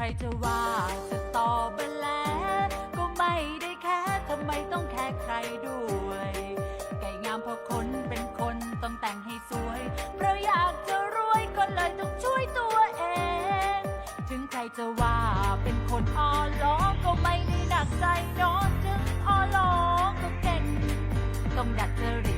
ใครจะว่าจะตอบไปแล้วก็ไม่ได้แค่ทำไมต้องแค่ใครด้วย ไก่งามเพราะคนเป็นคนต้องแต่งให้สวย เพราะอยากจะรวยก็เลยต้องช่วยตัวเอง ถึงใครจะว่าเป็นคนอ่อนล้อก็ไม่ได้หนักใจเนอนถึงอ่อนล้อก็เก่ง ต้องดัดจริต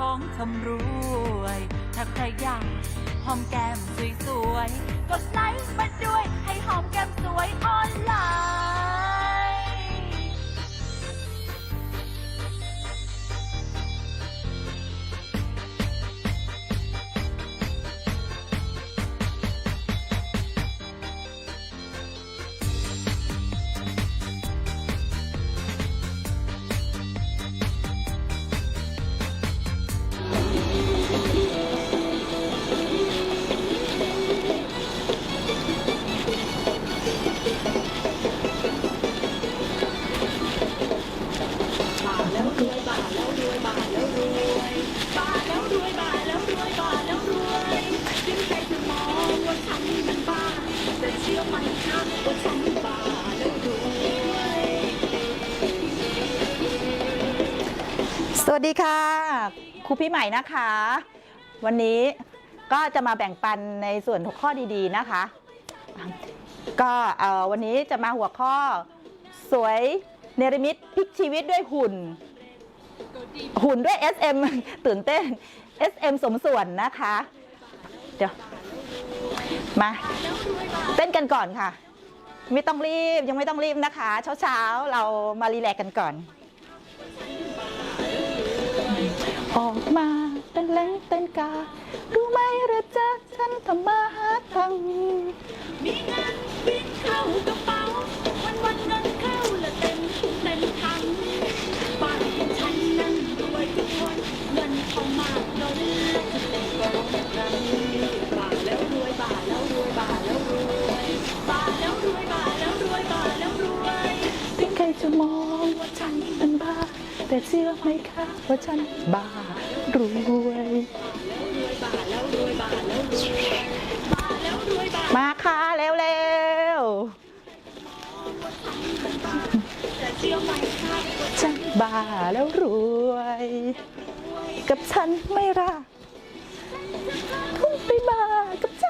ของชำรวย ถ้าใครอยากหอมแก้มสวยๆ กดไลค์มาด้วย ให้หอมแก้มสวยออนไลน์ ดีค่ะครูพี่ใหม่นะคะ วันนี้ก็จะมาแบ่งปันในส่วนหัวข้อดีๆนะคะ ก็วันนี้จะมาหัวข้อสวยเนรมิตพลิกชีวิตด้วยหุ่น หุ่นด้วย SM ตื่นเต้น SM สมส่วนนะคะ เดี๋ยว มาเต้นกันก่อนค่ะ ไม่ต้องรีบยังไม่ต้องรีบนะคะ เช้าๆ เรามารีแลกซ์กันก่อน ออกมาเต้นเล้งเต้นกา รู้ไหมหรือจะฉันทำมาหาทังมีเงินบินเข้ากระเป๋าวันวันเงินเข้าละเต็มเต็มถัง แต่เชื่อไหมคะว่าฉันบ้ารวยมาค่ะเร็วเร็วฉันบ้าแล้วรวย กับฉันไม่รักคุณไปมากับฉัน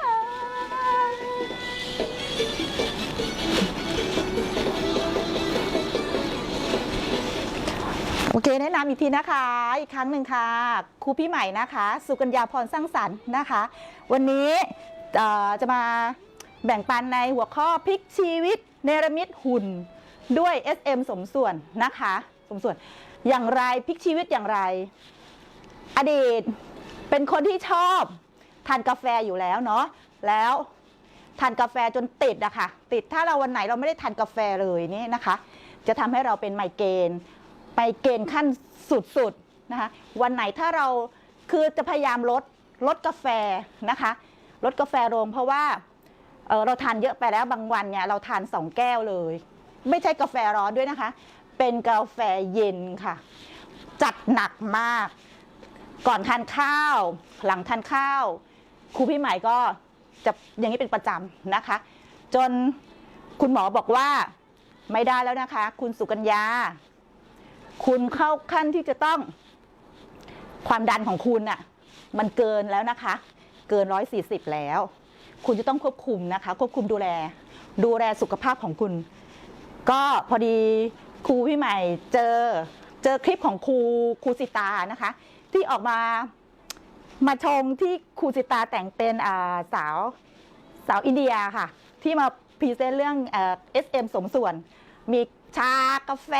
โอเคแนะนำอีกทีนะคะ อีกครั้งหนึ่งค่ะครูพี่ใหม่นะคะ สุกัญญาพรสร้างสรรค์นะคะ วันนี้จะมาแบ่งปันในหัวข้อพลิกชีวิตเนรมิตหุ่นด้วย SM สมส่วนนะคะ สมส่วนอย่างไรพลิกชีวิตอย่างไร อดีตเป็นคนที่ชอบทานกาแฟอยู่แล้วเนาะแล้วทานกาแฟจนติดอะค่ะติดถ้าเราวันไหนเราไม่ได้ทานกาแฟเลยนี่นะคะ จะทำให้เราเป็นไมเกรน ไปเกณฑ์ขั้นสุดๆนะคะวันไหนถ้าเราคือจะพยายามลดลดกาแฟนะคะลดกาแฟลงเพราะว่าเเราทานเยอะไปแล้วบางวันเนี่ยเราทานสองแก้วเลย ไม่ใช่กาแฟร้อนด้วยนะคะ เป็นกาแฟเย็นค่ะ จัดหนักมาก ก่อนทานข้าว หลังทานข้าวครูพี่ใหม่ก็จะอย่างนี้เป็นประจำนะคะ จนคุณหมอบอกว่าไม่ได้แล้วนะคะ คุณสุกัญญา คุณเข้าขั้นที่จะต้องความดันของคุณน่ะมันเกินแล้วนะคะ เกิน 140 แล้ว คุณจะต้องควบคุมนะคะ ควบคุมดูแล ดูแลสุขภาพของคุณ ก็พอดีครูพี่ใหม่เจอเจอคลิปของครูครูสิตานะคะ ที่ออกมามาชงที่ครูสิตาแต่งเป็นสาวสาวอินเดียค่ะ ที่มาพรีเซนต์เรื่องเอ่อ SM สมส่วน มีชากาแฟ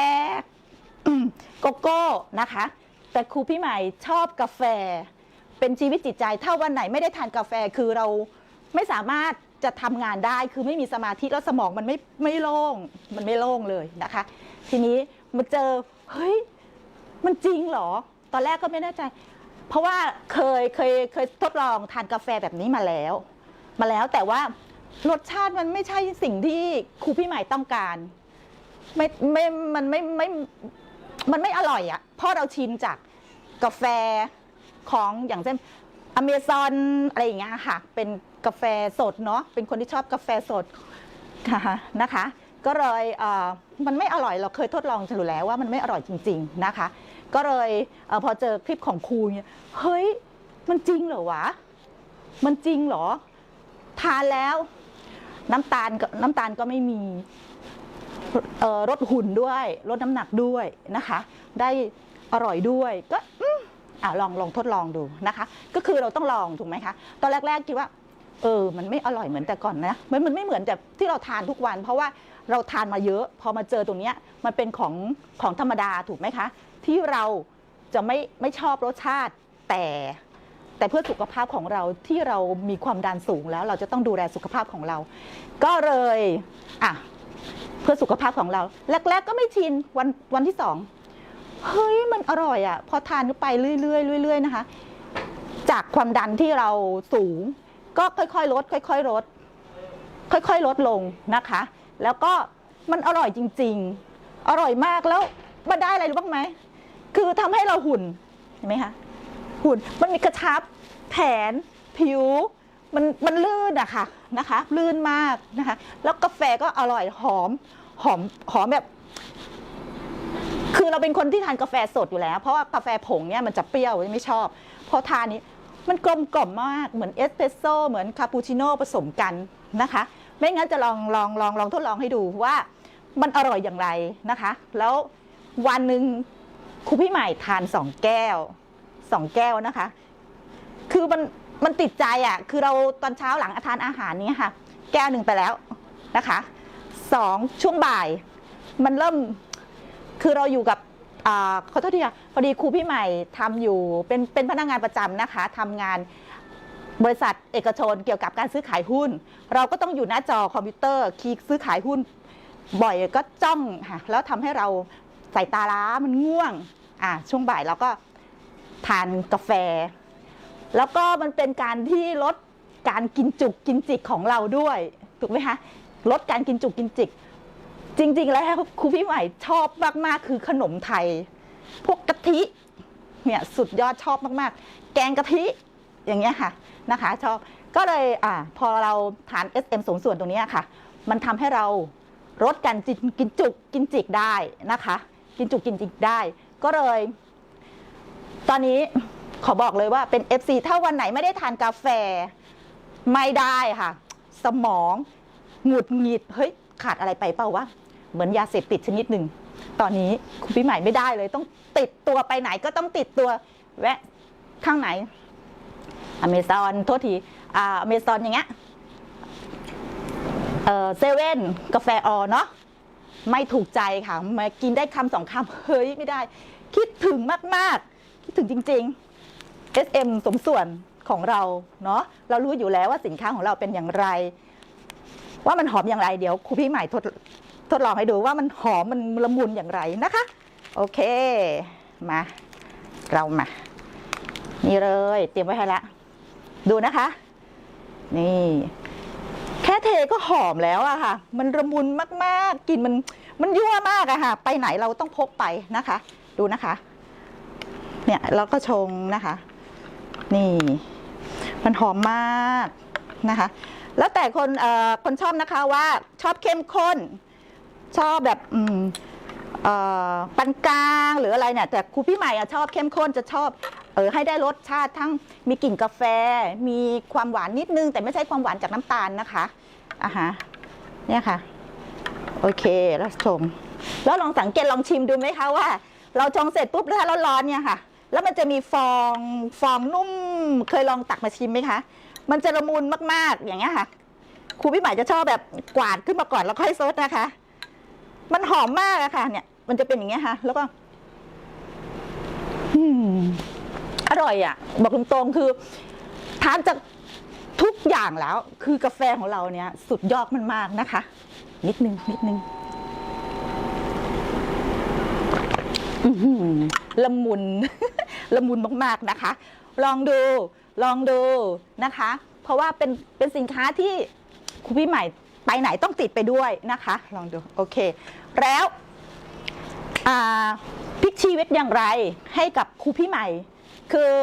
โกโก้นะคะ แต่ครูพี่ใหม่ชอบกาแฟ เป็นชีวิตจิตใจ ถ้าวันไหนไม่ได้ทานกาแฟคือเราไม่สามารถจะทำงานได้คือไม่มีสมาธิแล้วสมองมันไม่ไม่โล่งมันไม่โล่งเลยนะคะ ทีนี้มาเจอเฮ้ยมันจริงเหรอ ตอนแรกก็ไม่แน่ใจ เพราะว่าเคยเคยเคยทดลองทานกาแฟแบบนี้มาแล้ว มาแล้วแต่ว่ารสชาติมันไม่ใช่สิ่งที่ครูพี่ใหม่ต้องการ ไม่ไม่มันไม่ไม่ มันไม่อร่อยอะ่ะเพราะเราชินจากกาแฟของอย่างเช่นอเมซอนอะไรอย่างเงี้ยค่ะ เป็นกาแฟสดเนาะเป็นคนที่ชอบกาแฟสดค่ะนะคะ ก็เลยมันไม่อร่อยเราเคยทดลองฉลุแล้วว่ามันไม่อร่อยจริง ๆนะคะ ก็เลยเอพอเจอคลิปของครูเนี่ยเฮ้ยมันจริงเหรอวะมันจริงเหรอ ทานแล้ว น้ำตาลน้ำตาลก็ไม่มี ลดหุ่นด้วยลดน้ำหนักด้วยนะคะ ได้อร่อยด้วยก็อืมอะลองลองทดลองดูนะคะ ก็คือเราต้องลองถูกไหมคะ ตอนแรกๆคิดว่าเออ มันไม่อร่อยเหมือนแต่ก่อนนะมันมันไม่เหมือนแต่ที่เราทานทุกวัน เพราะว่าเราทานมาเยอะ พอมาเจอตรงเนี้ยมันเป็นของของธรรมดาถูกไหมคะ ที่เราจะไม่ไม่ชอบรสชาติแต่แต่เพื่อสุขภาพของเราที่เรามีความดันสูงแล้ว เราจะต้องดูแลสุขภาพของเรา ก็เลยอะ เพื่อสุขภาพของเรา แรก ๆ ก็ไม่ชินวันวันที่สองเฮ้ยมันอร่อยอะ พอทานไปเรื่อยๆเรื่อยๆนะคะ จากความดันที่เราสูง ก็ค่อยๆลด ค่อยๆลด ค่อยๆลดลงนะคะ แล้วก็มันอร่อยจริง ๆ อร่อยมากแล้วมาได้อะไรรู้บ้างไหมคือทำให้เราหุ่นเห็นไหมคะหุ่นมันมีกระชับแผนผิว มันมันลื่นอะค่ะ นะคะ ลื่นมากนะคะ แล้วกาแฟก็อร่อยหอมหอมหอมแบบ คือเราเป็นคนที่ทานกาแฟสดอยู่แล้ว เพราะว่ากาแฟผงเนี่ยมันจะเปรี้ยวไม่ชอบ พอทานนี้มันกลมกล่อมมากเหมือนเอสเปรสโซ่เหมือนคาปูชิโน่ผสมกันนะคะ ไม่งั้นจะลองลองลองลองทดลองให้ดูว่ามันอร่อยอย่างไรนะคะ แล้ววันหนึ่งครูพี่ใหม่ทานสองแก้วสองแก้วนะคะ คือมัน มันติดใจอะ คือเราตอนเช้าหลังทานอาหารนี้ค่ะ แก้วหนึ่งไปแล้วนะคะสองช่วงบ่าย มันเริ่มคือเราอยู่กับอ่าขอโทษทีค่ะพอดีครูพี่ใหม่ทำอยู่เป็นเป็นพนักงานประจำนะคะทำงานบริษัทเอกชนเกี่ยวกับการซื้อขายหุ้น เราก็ต้องอยู่หน้าจอคอมพิวเตอร์คลิกซื้อขายหุ้น บ่อยก็จ้องค่ะแล้วทำให้เราสายตาล้ามันง่วงอ่าช่วงบ่ายเราก็ทานกาแฟ แล้วก็มันเป็นการที่ลดการกินจุกกินจิกของเราด้วย ถูกไหมคะลดการกินจุกกินจิก จริง ๆ แล้วครูพี่ใหม่ชอบมากๆคือขนมไทย พวกกะทิเนี่ยสุดยอดชอบมากๆ แกงกะทิอย่างเงี้ยค่ะนะคะ ชอบก็เลยอ่าพอเราทาน SM สมส่วนตรงนี้ค่ะ มันทำให้เราลดการกินจุกกินจิกได้นะคะ กินจุกกินจิกได้ ก็เลย ตอนนี้ ขอบอกเลยว่าเป็น FC ถ้าวันไหนไม่ได้ทานกาแฟ ไม่ได้ค่ะ สมองหงุดหงิดเฮ้ยขาดอะไรไปเปล่าวะเหมือนยาเสพติดชนิดหนึ่งตอนนี้คุณพี่ใหม่ไม่ได้เลย ต้องติดตัวไปไหนก็ต้องติดตัวแวะข้างไหนอเมซอนโทษทีอ่าอเมซอนอย่างเงี้ยเออเซเว่นกาแฟออเนาะไม่ถูกใจค่ะมากินได้คำสองคำเฮ้ยไม่ได้ คิดถึงมาก ๆ คิดถึงจริง ๆ SM สมส่วนของเราเนาะเรารู้อยู่แล้วว่าสินค้าของเราเป็นอย่างไร ว่ามันหอมอย่างไรเดี๋ยวครูพี่ใหม่ทดทดลองให้ดูว่ามันหอมมันละมุนอย่างไรนะคะ โอเคมา เรามา นี่เลย เตรียมไว้ให้ละ ดูนะคะ นี่ แค่เทก็หอมแล้วอะค่ะ มันระมุนมากๆกลิ่นมันมันยั่วมากอะค่ะ ไปไหนเราต้องพกไปนะคะ ดูนะคะ เนี่ยเราก็ชงนะคะ นี่ มันหอมมากนะคะ แล้วแต่คนเอ่อคนชอบนะคะว่าชอบเข้มข้น ชอบแบบอืมเอ่อปานกลางหรืออะไรเนี่ยแต่ครูพี่ใหม่อะชอบเข้มข้นจะชอบเออให้ได้รสชาติทั้งมีกลิ่นกาแฟ มีความหวานนิดนึง แต่ไม่ใช่ความหวานจากน้ำตาลนะคะอะฮะเนี่ยค่ะ โอเคแล้วชม แล้วลองสังเกตลองชิมดูไหมคะว่า เราชงเสร็จปุ๊บถ้าร้อนๆเนี่ยค่ะ แล้วมันจะมีฟองฟองนุ่ม เคยลองตักมาชิมไหมคะ มันจะละมุนมากๆอย่างเงี้ยค่ะครูพี่หม่จะชอบแบบกวาดขึ้นมาก่อนแล้วค่อยซดนะคะ มันหอมมากอะค่ะ เนี่ย มันจะเป็นอย่างเงี้ยค่ะ แล้วก็อร่อยอะบอกตรงๆคือทานจากทุกอย่างแล้ว คือกาแฟของเราเนี่ย สุดยอดมันมากนะคะ นิดนึงนิดนึงละมุน ละมุนมากๆนะคะ ลองดูลองดูนะคะ เพราะว่าเป็นเป็นสินค้าที่คุณพี่ใหม่ไปไหนต้องติดไปด้วยนะคะ ลองดูโอเค แล้วอ่าพลิกชีวิตอย่างไรให้กับครูพี่ใหม่ คือ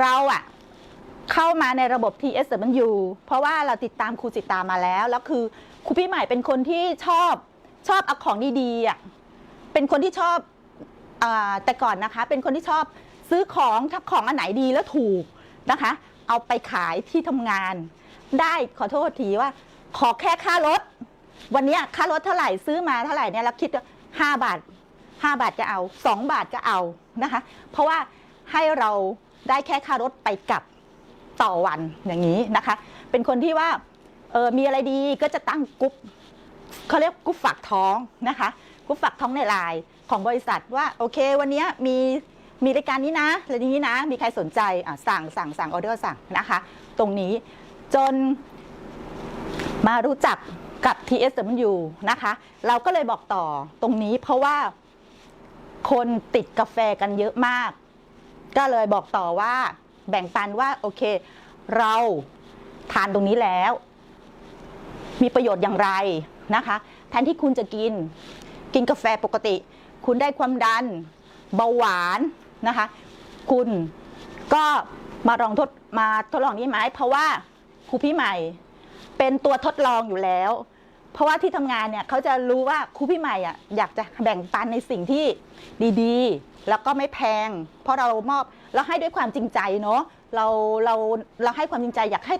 เราอะเข้ามาในระบบ TSW เพราะว่าเราติดตามครูสิตามาแล้ว แล้วคือครูพี่ใหม่เป็นคนที่ชอบชอบเอาของดีๆอะเป็นคนที่ชอบ อาแต่ก่อนนะคะ เป็นคนที่ชอบซื้อของถ้าของอันไหนดีแล้วถูกนะคะ เอาไปขายที่ทำงาน ได้ขอโทษทีว่า ขอแค่ค่ารถ วันเนี้ยค่ารถเท่าไหร่ซื้อมาเท่าไหร่เนี่ยเราคิดว่าห้าบาทห้าบาทจะเอาสองบาทก็เอานะคะ เพราะว่าให้เราได้แค่ค่ารถไปกลับต่อวันอย่างนี้นะคะ เป็นคนที่ว่าเออมีอะไรดีก็จะตั้งกรุ๊ปเขาเรียกกรุ๊ปฝากท้องนะคะกรุ๊ปฝากท้องในไลน์ ของบริษัทว่าโอเค วันนี้มีมีรายการนี้นะรายการนี้นะ มีใครสนใจอะสั่งสั่งสั่งออเดอร์สั่งนะคะ ตรงนี้จนมารู้จักกับ TSW นะคะ เราก็เลยบอกต่อตรงนี้เพราะว่าคนติดกาแฟกันเยอะมาก ก็เลยบอกต่อว่าแบ่งปันว่าโอเค เราทานตรงนี้แล้ว มีประโยชน์อย่างไรนะคะ แทนที่คุณจะกิน กินกาแฟปกติ คุณได้ความดันเบาหวานนะคะ คุณก็มาลองทดมาทดลองนี้ไหมเพราะว่าครูพี่ใหม่เป็นตัวทดลองอยู่แล้ว เพราะว่าที่ทำงานเนี่ยเขาจะรู้ว่าครูพี่ใหม่อะอยากจะแบ่งปันในสิ่งที่ดีๆ แล้วก็ไม่แพง เพราะเรามอบเราให้ด้วยความจริงใจเนาะเราเราเราให้ความจริงใจอยากให้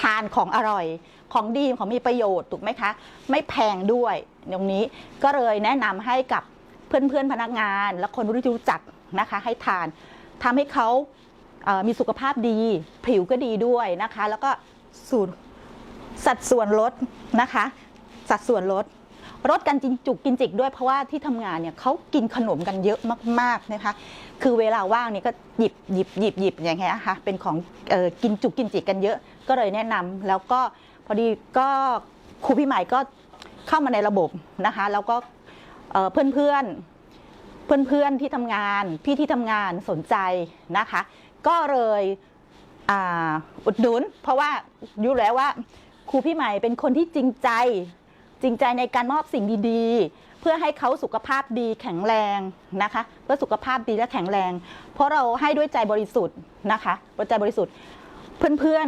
ทานของอร่อยของดีของมีประโยชน์ถูกไหมคะ ไม่แพงด้วยตรงนี้ก็เลยแนะนำให้กับ เพื่อนๆพนักงาน และคนที่รู้จักนะคะให้ทานทำให้เขาเอ่อมีสุขภาพดี ผิวก็ดีด้วยนะคะ แล้วก็สูตรสัดส่วนลดนะคะ สัดส่วนลดลดกันจินจุกกินจิกด้วยเพราะว่าที่ทำงานเนี่ยเขากินขนมกันเยอะมากๆนะคะ คือเวลาว่างเนี่ยก็หยิบหยิบหยิบหยิบอย่างเงี้ยค่ะเป็นของออกินจุกกินจิกกันเยอะ ก็เลยแนะนำแล้วก็พอดีก็ครูพี่ใหม่ก็เข้ามาในระบบนะคะ แล้วก็ เพื่อนเพื่อนเพื่อนเพื่อนๆที่ทำงานพี่ที่ทำงานสนใจนะคะ ก็เลยอุดหนุน เพราะว่ารู้แล้วว่าครูพี่ใหม่เป็นคนที่จริงใจจริงใจในการมอบสิ่งดีๆ เพื่อให้เขาสุขภาพดีแข็งแรงนะคะ เพื่อสุขภาพดีและแข็งแรง เพราะเราให้ด้วยใจบริสุทธิ์นะคะใจบริสุทธิ์เพื่อน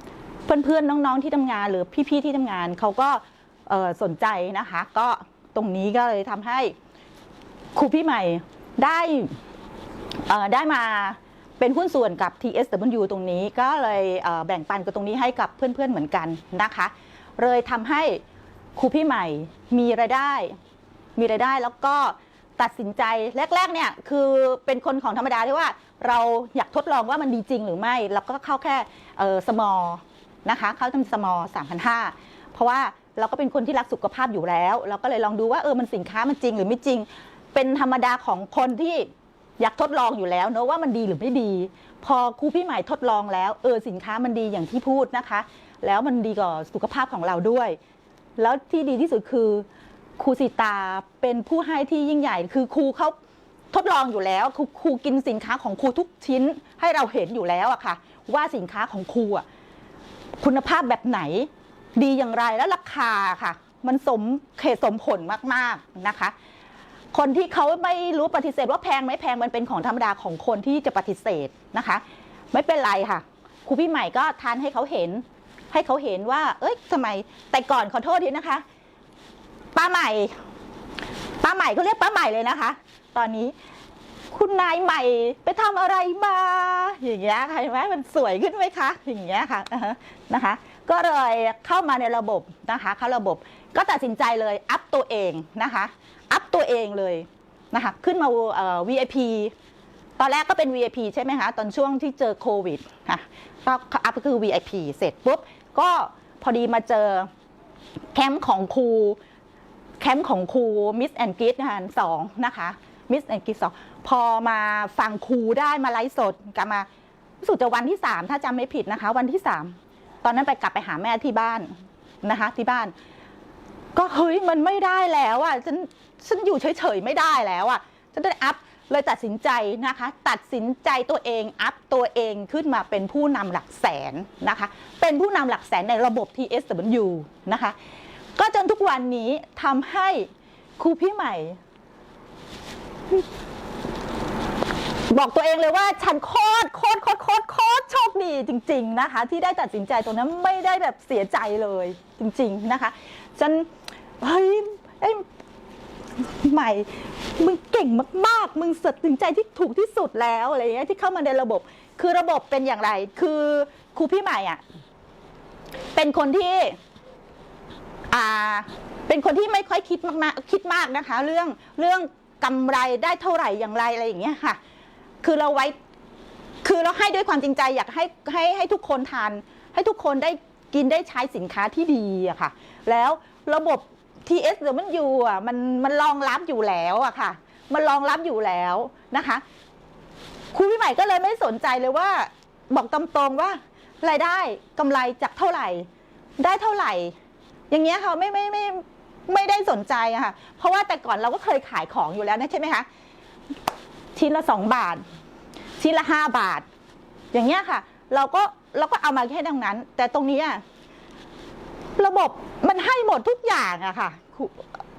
ๆเพื่อนๆน้องๆที่ทำงาน หรือพี่ๆที่ทำงานเขาก็สนใจนะคะ ก็ ตรงนี้ก็เลยทำให้ครูพี่ใหม่ได้ได้มาเป็นหุ้นส่วนกับ TSW ตรงนี้ก็เลยเแบ่งปันกับตรงนี้ให้กับเพื่อนๆเหมือนกันนะคะ เลยทำให้ครูพี่ใหม่มีรายได้ มีรายได้แล้วก็ตัดสินใจแรกๆเนี่ยคือเป็นคนของธรรมดาที่ว่าเราอยากทดลองว่ามันดีจริงหรือไม่ เราก็เข้าแค่สมอนะคะเข้าทำสมอ3,500เพราะว่า เราก็เป็นคนที่รักสุขภาพอยู่แล้ว เราก็เลยลองดูว่าเออมันสินค้ามันจริงหรือไม่จริง เป็นธรรมดาของคนที่อยากทดลองอยู่แล้วเนอะว่ามันดีหรือไม่ดี พอครูพี่ใหม่ทดลองแล้ว เออสินค้ามันดีอย่างที่พูดนะคะ แล้วมันดีกับสุขภาพของเราด้วย แล้วที่ดีที่สุดคือครูสิตาเป็นผู้ให้ที่ยิ่งใหญ่ คือครูเขาทดลองอยู่แล้วครูครูกินสินค้าของครูทุกชิ้นให้เราเห็นอยู่แล้วอะค่ะ ว่าสินค้าของครูอะคุณภาพแบบไหน ดีอย่างไรแล้วราคาค่ะ มันสมเหตุสมผลมากๆนะคะ คนที่เขาไม่รู้ปฏิเสธว่าแพงไหมแพงมันเป็นของธรรมดาของคนที่จะปฏิเสธนะคะ ไม่เป็นไรค่ะครูพี่ใหม่ก็ทานให้เขาเห็น ให้เขาเห็นว่า เอ้ยทำไมแต่ก่อนขอโทษทีนะคะ ป้าใหม่ป้าใหม่เขาเรียกป้าใหม่เลยนะคะ ตอนนี้คุณนายใหม่ไปทำอะไรมา อย่างเงี้ยค่ะเห็นไหมมันสวยขึ้นไหมคะ อย่างเงี้ยค่ะอ่าฮะนะคะ ก็เลยเข้ามาในระบบนะคะ เข้าระบบก็ตัดสินใจเลยอัพตัวเองนะคะอัพตัวเองเลยนะคะขึ้นมาเอ่อ VIP ตอนแรกก็เป็น VIP ใช่ไหมคะตอนช่วงที่เจอโควิดค่ะก็อัพก็คือ VIP เสร็จปุ๊บก็พอดีมาเจอแคมป์ของครูแคมป์ของครูมิสแอนกิสนะคะสองนะคะมิสแอนกิสสองพอมาฟังครูได้มาไลฟ์สดกลับมาสุดจะวันที่สามถ้าจำไม่ผิดนะคะ วันที่สาม ตอนนั้นไปกลับไปหาแม่ที่บ้านนะคะ ที่บ้าน ก็เฮ้ยมันไม่ได้แล้วอะฉันฉันอยู่เฉยๆไม่ได้แล้วอะฉันได้อัพเลยตัดสินใจนะคะ ตัดสินใจตัวเองอัพตัวเองขึ้นมาเป็นผู้นำหลักแสนนะคะ เป็นผู้นำหลักแสนในระบบ TSW นะคะ ก็จนทุกวันนี้ทำให้ครูพี่ใหม่ บอกตัวเองเลยว่าฉันโคตรโคตรโคตรโคตรโคตรโชคดีจริง ๆนะคะ ที่ได้ตัดสินใจตรงนั้นไม่ได้แบบเสียใจเลยจริง ๆนะคะฉันเฮ้ยเอ้ใหม่ มึงเก่งมากๆ มึงตัดสินใจที่ถูกที่สุดแล้วอะไรอย่างเงี้ยที่เข้ามาในระบบ คือระบบเป็นอย่างไร คือครูพี่ใหม่อะ เป็นคนที่ อ่า เป็นคนที่ไม่ค่อยคิดมากๆคิดมากนะคะ เรื่องเรื่องกำไรได้เท่าไหร่อย่างไรอะไรอย่างเงี้ยค่ะ คือเราไว้ คือเราให้ด้วยความจริงใจอยากให้ให้ให้ทุกคนทาน ให้ทุกคนได้กินได้ใช้สินค้าที่ดีอะค่ะ แล้วระบบ TS หรือมันอยู่อะมันมันรองรับอยู่แล้วอะค่ะ มันรองรับอยู่แล้วนะคะครูพี่ใหม่ก็เลยไม่สนใจเลยว่า บอกตรงๆว่ารายได้กำไรจากเท่าไหร่ ได้เท่าไหร่ อย่างเงี้ยค่ะไม่ไม่ไม่ไม่ได้สนใจอะค่ะ เพราะว่าแต่ก่อนเราก็เคยขายของอยู่แล้วนะใช่ไหมคะ ชิ้นละสองบาท ชิ้นละห้าบาท อย่างเงี้ยค่ะ เราก็เราก็เอามาแค่ดังนั้น แต่ตรงนี้อะระบบมันให้หมดทุกอย่างอะค่ะ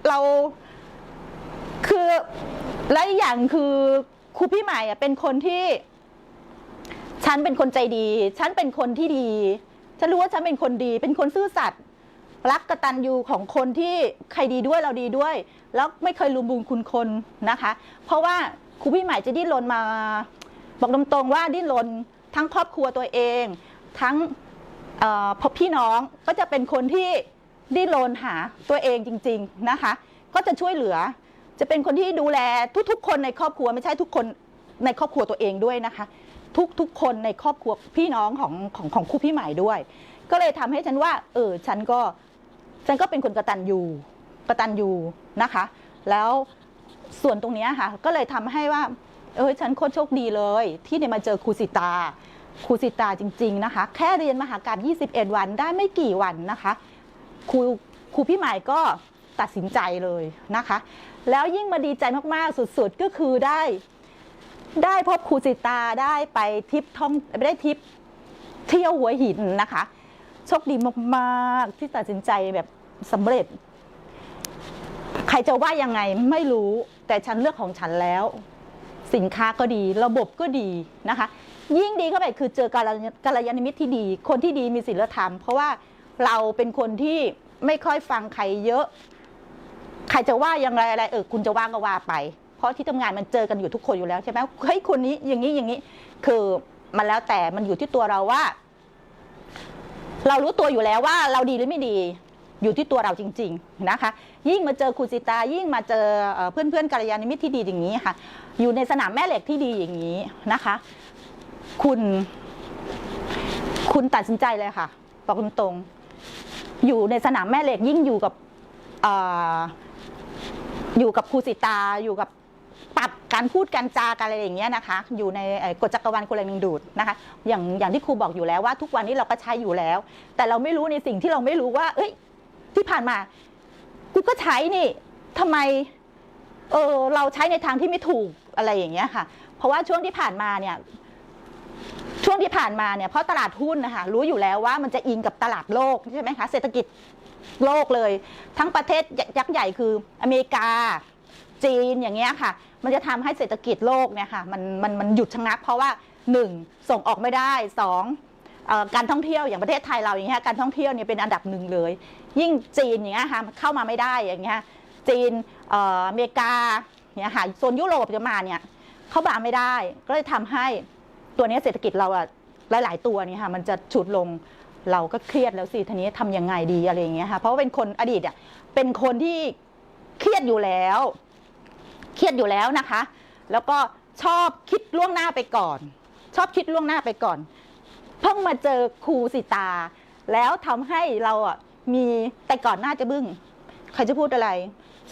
เราคือและอีกอย่างคือครูพี่ใหม่อะเป็นคนที่ ฉันเป็นคนใจดี ฉันเป็นคนที่ดี ฉันรู้ว่าฉันเป็นคนดี เป็นคนซื่อสัตย์รักกตัญญูของคนที่ใครดีด้วยเราดีด้วย แล้วไม่เคยลืมบุญคุณคนนะคะ เพราะว่า ครูพี่ใหม่จะดิ้นรนมา บอกตรงๆว่าดิ้นรนทั้งครอบครัวตัวเอง ทั้งเอ่อพอพี่น้องก็จะเป็นคนที่ดิ้นรนหาตัวเองจริง ๆนะคะ ก็จะช่วยเหลือ จะเป็นคนที่ดูแลทุกๆ คนในครอบครัวไม่ใช่ทุกคนในครอบครัวตัวเองด้วยนะคะ ทุกๆ คนในครอบครัวพี่น้องของของของครูพี่ใหม่ด้วย ก็เลยทำให้ฉันว่า เออฉันก็ฉันก็เป็นคนกระตันยูกระตันยูนะคะ แล้ว ส่วนตรงนี้ค่ะ ก็เลยทำให้ว่า เออฉันโคตรโชคดีเลย ที่ได้มาเจอครูสิตาครูสิตาจริง ๆนะคะ แค่เรียนมหาการ21 วันได้ไม่กี่วันนะคะครูครูพี่ใหม่ก็ตัดสินใจเลยนะคะ แล้วยิ่งมาดีใจมากๆสุดๆก็คือได้ ได้พบครูสิตาได้ไปทริปท่องได้ทริปเที่ยวหัวหินนะคะ โชคดีมากๆที่ตัดสินใจแบบสำเร็จ ใครจะว่ายังไงไม่รู้ แต่ฉันเลือกของฉันแล้ว สินค้าก็ดี ระบบก็ดีนะคะ ยิ่งดีเข้าไปคือเจอการกัลยาณมิตรที่ดี คนที่ดีมีศีลธรรม เพราะว่าเราเป็นคนที่ไม่ค่อยฟังใครเยอะ ใครจะว่าอยังไงอะไรเออคุณจะว่าก็ว่าไป เพราะที่ทำงานมันเจอกันอยู่ทุกคนอยู่แล้วใช่ไหมเฮ้ยคนนี้อย่างนี้อย่างนี้ คือมันแล้วแต่มันอยู่ที่ตัวเราว่า เรารู้ตัวอยู่แล้วว่าเราดีหรือไม่ดี อยู่ที่ตัวเราจริง ๆนะคะ ยิ่งมาเจอครูสิตายิ่งมาเจอเอ่อนเพื่อนกัลยาณมิตรที่ดีอย่างนี้ค่ะ อยู่ในสนามแม่เหล็กที่ดีอย่างนี้นะคะ คุณคุณตัดสินใจเลยค่ะบอกตรงๆอยู่ในสนามแม่เหล็กยิ่งอยู่กับออยู่กับครูสิตาอยู่กับปรับการพูดการจากันอะไรอย่างเงี้ยนะคะ อยู่ในกฎจักรวาลกลแรงดึงดูดนะคะอย่างอย่างที่ครูบอกอยู่แล้วว่าทุกวันนี้เราก็ใช้อยู่แล้ว แต่เราไม่รู้ในสิ่งที่เราไม่รู้ว่า เอ้ย ที่ผ่านมา กูก็ใช้นี่ทำไมเออเราใช้ในทางที่ไม่ถูกอะไรอย่างเงี้ยค่ะ เพราะว่าช่วงที่ผ่านมาเนี่ยช่วงที่ผ่านมาเนี่ยเพราะตลาดหุ้นนะคะรู้อยู่แล้วว่ามันจะอิงกับตลาดโลกใช่ไหมคะเศรษฐกิจโลกเลย ทั้งประเทศยักษ์ใหญ่คืออเมริกา จีนอย่างเงี้ยค่ะ มันจะทำให้เศรษฐกิจโลกเนี่ยค่ะมันมันมันหยุดชะงัก เพราะว่าหนึ่งส่งออกไม่ได้สองการท่องเที่ยวอย่างประเทศไทยเราอย่างเงี้ยการท่องเที่ยวเนี่ยเป็นอันดับหนึ่งเลย ยิ่งจีนอย่างเงี้ยค่ะเข้ามาไม่ได้อย่างเงี้ยจีนเอ่ออเมริกาเนี่ยค่ะโซนยุโรปจะมาเนี่ยเข้ามาไม่ได้ ก็เลยทำให้ตัวนี้เศรษฐกิจเราอะหลาย ๆ ตัวเนี่ยค่ะมันจะฉุดลงเราก็เครียดแล้วสิทีนี้ทำยังไงดีอะไรอย่างเงี้ยค่ะเพราะว่าเป็นคนอดีตอะเป็นคนที่เครียดอยู่แล้ว เครียดอยู่แล้วนะคะ แล้วก็ชอบคิดล่วงหน้าไปก่อน ชอบคิดล่วงหน้าไปก่อน เพิ่งมาเจอครูสิตา แล้วทำให้เราอะ มีแต่ก่อนหน้าจะบึ้งใครจะพูดอะไร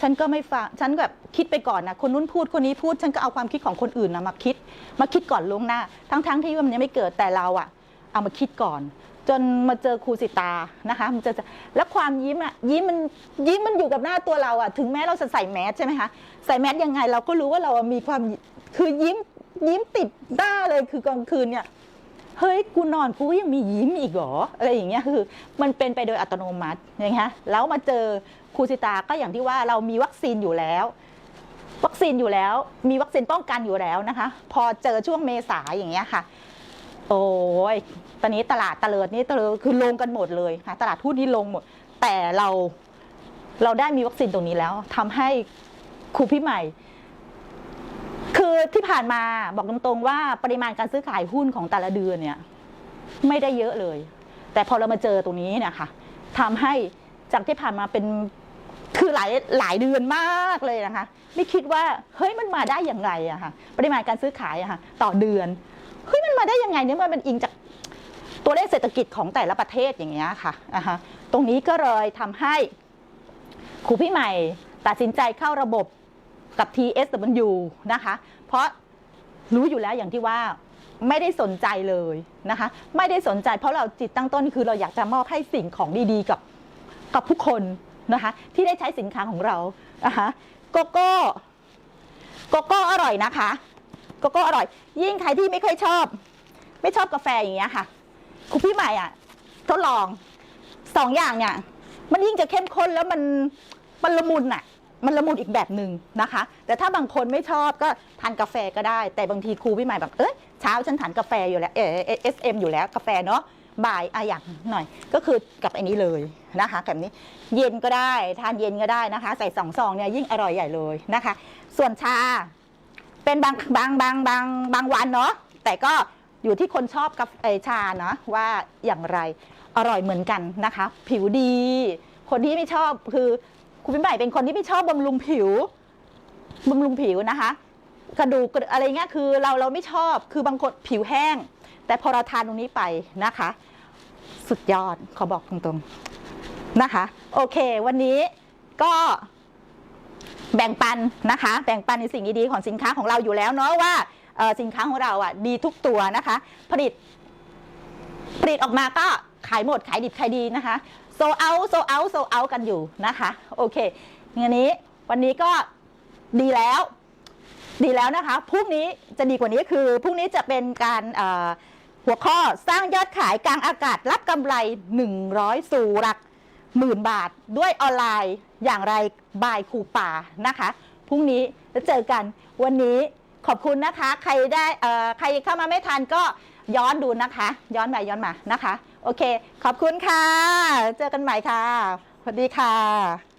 ฉันก็ไม่ฟังฉันแบบคิดไปก่อนนะคนนู้นพูดคนนี้พูดฉันก็เอาความคิดของคนอื่นนะมาคิด มาคิดก่อนล่วงหน้า ทั้งๆที่มันยังไม่เกิดแต่เราอะเอามาคิดก่อน จนมาเจอครูสิตานะคะมันเจอแล้วความยิ้มอะยิ้มมันยิ้มมันอยู่กับหน้าตัวเราอะถึงแม้เราจะใส่แมสใช่ไหมคะใส่แมสยังไงเราก็รู้ว่าเรามีความคือยิ้มยิ้มติดหน้าเลยคือกลางคืนเนี่ย เฮ้ยกูนอนกูก็ยังมียิ้มอีกเหรออะไรอย่างเงี้ยคือ มันเป็นไปโดยอัตโนมัติอย่างเงี้ยแล้วมาเจอครูสิตาก็อย่างที่ว่าเรามีวัคซีนอยู่แล้ว วัคซีนอยู่แล้ว มีวัคซีนป้องกันอยู่แล้วนะคะ พอเจอช่วงเมษาอย่างเงี้ยค่ะ โอ้ยตอนนี้ตลาดตะเลิดนี่ตะเลิดคือลงกันหมดเลยค่ะ ตลาดหุ้นนี่ลงหมด แต่เราเราได้มีวัคซีนตรงนี้แล้วทำให้ครูพี่ใหม่ คือที่ผ่านมาบอกตรงๆว่าปริมาณการซื้อขายหุ้นของแต่ละเดือนเนี่ยไม่ได้เยอะเลย แต่พอเรามาเจอตรงนี้เนี่ยค่ะทำให้จากที่ผ่านมาเป็นคือหลายหลายเดือนมากเลยนะคะ ไม่คิดว่าเฮ้ยมันมาได้อย่างไรอะค่ะปริมาณการซื้อขายอะค่ะต่อเดือนเฮ้ยมันมาได้ยังไงเนี่ยมันอิงจากตัวเลขเศรษฐกิจของแต่ละประเทศอย่างเงี้ยค่ะอ่าฮะตรงนี้ก็เลยทำให้ครูพี่ใหม่ตัดสินใจเข้าระบบ กับ TSW นะคะ เพราะรู้อยู่แล้วอย่างที่ว่าไม่ได้สนใจเลยนะคะ ไม่ได้สนใจเพราะเราจิตตั้งต้นคือเราอยากจะมอบให้สิ่งของดีๆ กับกับผู้คนนะคะ ที่ได้ใช้สินค้าของเรานะคะโกโก้โกโก้อร่อยนะคะโกโก้อร่อย ยิ่งใครที่ไม่ค่อยชอบ ไม่ชอบกาแฟอย่างเงี้ยค่ะครูพี่ใหม่อะทดลองสองอย่างเนี่ยมันยิ่งจะเข้มข้นแล้วมันมันละมุนอะ มันละมุนอีกแบบหนึ่งนะคะ แต่ถ้าบางคนไม่ชอบก็ทานกาแฟก็ได้ แต่บางทีครูพี่ใหม่แบบเอ้ยเช้าฉันทานกาแฟอยู่แล้วเอเอสเอ็มอยู่แล้วกาแฟเนาะบ่ายอะอย่างหน่อยก็คือกับไอ้นี้เลยนะคะแบบนี้เย็นก็ได้ทานเย็นก็ได้นะคะ ใส่สองซองเนี่ยยิ่งอร่อยใหญ่เลยนะคะ ส่วนชาเป็นบางบางบางบางบางวันเนาะแต่ก็อยู่ที่คนชอบกับไอชาเนาะว่าอย่างไรอร่อยเหมือนกันนะคะ ผิวดี คนที่ไม่ชอบคือ คุณพี่ใหม่เป็นคนที่ไม่ชอบบำรุงผิวบำรุงผิวนะคะ กระดูกอะไรเงี้ยคือเราเราไม่ชอบคือบางคนผิวแห้ง แต่พอเราทานตรงนี้ไปนะคะ สุดยอดขอบอกตรงๆนะคะ โอเค วันนี้ก็แบ่งปันนะคะ แบ่งปันในสิ่งดีๆของสินค้าของเราอยู่แล้วเนาะว่าสินค้าของเราอะดีทุกตัวนะคะ ผลิตผลิตออกมาก็ขายหมดขายดิบขายดีนะคะ โซเอาโซเอาโซเอากันอยู่นะคะโอเคงันนี้วันนี้ก็ดีแล้ว ดีแล้วนะคะพรุ่งนี้จะดีกว่านี้คือพรุ่งนี้จะเป็นการหัวข้อสร้างยอดขายกลางอากาศรับกำไร 100 สู่หลักหมื่นบาทด้วยออนไลน์อย่างไรบายครูป่านะคะพรุ่งนี้จะเจอกันวันนี้ขอบคุณนะคะ ใครได้ใครเข้ามาไม่ทันก็ย้อนดูนะคะ ย้อนมาย้อนมานะคะ โอเค ขอบคุณค่ะ เจอกันใหม่ค่ะสวัสดีค่ะ